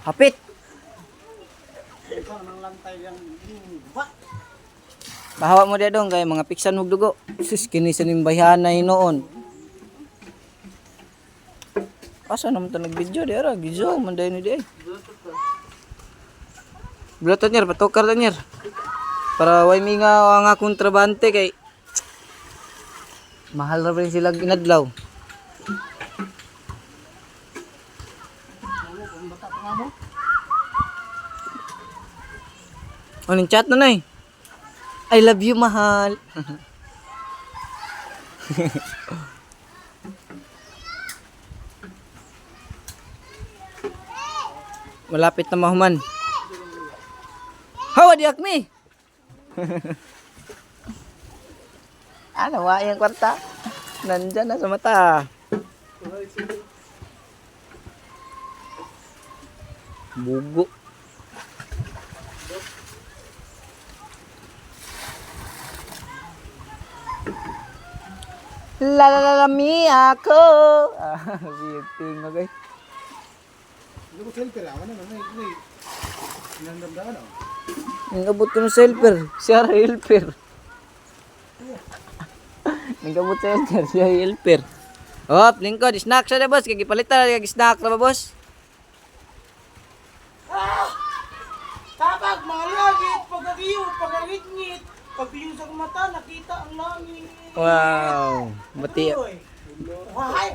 Hapit. Bahawa mo dia dong kay mga piksan og dugo. Sus kini sa nimbayhanay noon. Asa naman to nag-video di ara gizo man day ni di. Bluetooth niya patukar ta niya. Para way mi nga nga kontrabante kay mahal ra sila inadlaw. Anong chat na nay? I love you, mahal. Malapit na mahuman. Hawa di akmi. ano wa yung kwarta? Nandyan na sa mata. Bugo. La la la la mi ako. Ah, mo guys. Hindi ko selfie lang. Ano, may. Nandamdaman ako. Nangabot ko ng helper. Siya helper. Nangabot sa helper. Siya helper. Hop, lingkod. Snack siya na boss. Kaya gipalitan na kag snack na ba boss? Malagit, pagagiyot, pagagitngit, pagbiyo sa mata, nakita ang langit. Wow. Mati. Wahay!